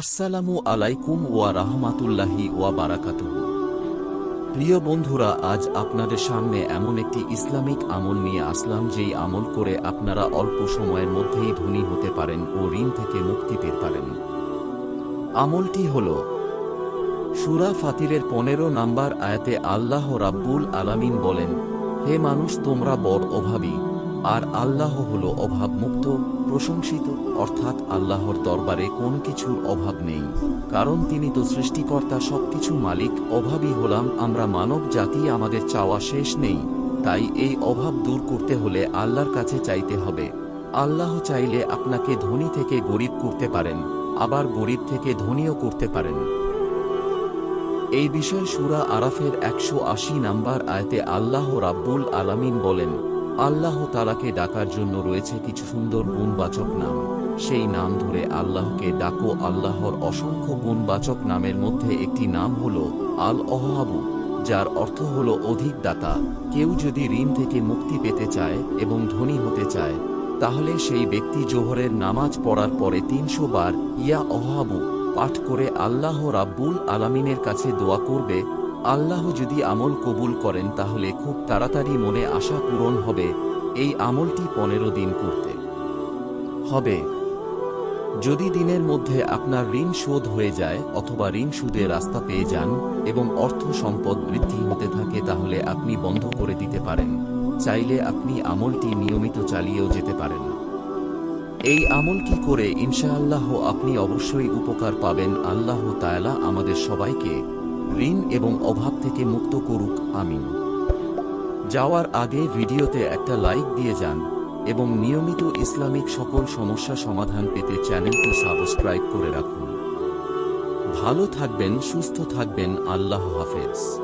আসসালামু আলাইকুম ওয়া রাহমাতুল্লাহি ওয়া বারাকাতুহু। প্রিয় বন্ধুরা, আজ আপনাদের সামনে এমন একটি ইসলামিক আমল নিয়ে আসলাম, যেই আমল করে আপনারা অল্প সময়ের মধ্যেই ধনী হতে পারেন ও ঋণ থেকে মুক্তি পেতে পারেন। আমলটি হল, সুরা ফাতিরের পনেরো নাম্বার আয়াতে আল্লাহ রাব্বুল আলামিন বলেন, হে মানুষ, তোমরা বড় অভাবী, আর আল্লাহ হল অভাবমুক্ত প্রশংসিত। অর্থাৎ আল্লাহর দরবারে কোনো কিছুর অভাব নেই। কারণ তিনি তো সৃষ্টিকর্তা সবকিছু মালিক, অভাবী হলাম আমরা মানব জাতি, আমাদের চাওয়া শেষ নেই। তাই এই অভাব দূর করতে হলে আল্লাহর কাছে চাইতে হবে। আল্লাহ চাইলে আপনাকে ধনী থেকে গরিব করতে পারেন, আবার গরিব থেকে ধনীও করতে পারেন। এই বিষয়ে সুরা আরাফের একশো আশি নাম্বার আয়তে আল্লাহ রাব্বুল আলামিন বলেন আল্লাহ তালাকে ডাকার জন্য রয়েছে কিছু সুন্দর গুণবাচক নাম। সেই নাম ধরে আল্লাহকে ডাকো আল্লাহর অসংখ্য গুণবাচক নামের মধ্যে একটি নাম হল আল অহাবু যার অর্থ হল অধিক দাতা। কেউ যদি ঋণ থেকে মুক্তি পেতে চায় এবং ধনী হতে চায়, তাহলে সেই ব্যক্তি জোহরের নামাজ পড়ার পরে তিনশো বার ইয়া অহাবু পাঠ করে আল্লাহ রাব্বুল আলামিনের কাছে দোয়া করবে আল্লাহ যদি আমল কবুল করেন তাহলে খুব তাড়াতাড়ি মনে আশা পূরণ হবে, এই আমলটি পনেরো দিন করতে। হবে। যদি দিনের মধ্যে আপনার ঋণ শোধ হয়ে যায় অথবা ঋণ সুদে রাস্তা পেয়ে যান এবং অর্থ সম্পদ বৃদ্ধি হতে থাকে তাহলে আপনি বন্ধ করে দিতে পারেন। চাইলে আপনি আমলটি নিয়মিত চালিয়েও যেতে পারেন। এই আমলটি করে ইনশাআল্লাহ আপনি অবশ্যই উপকার পাবেন। আল্লাহ তায়ালা আমাদের সবাইকে ঋণ এবং অভাব থেকে মুক্ত করুক, আমিন। যাওয়ার আগে ভিডিওতে একটা লাইক দিয়ে যান এবং নিয়মিত ইসলামিক সকল সমস্যা সমাধান পেতে চ্যানেলটি সাবস্ক্রাইব করে রাখুন। ভালো থাকবেন, সুস্থ থাকবেন, আল্লাহ হাফেজ।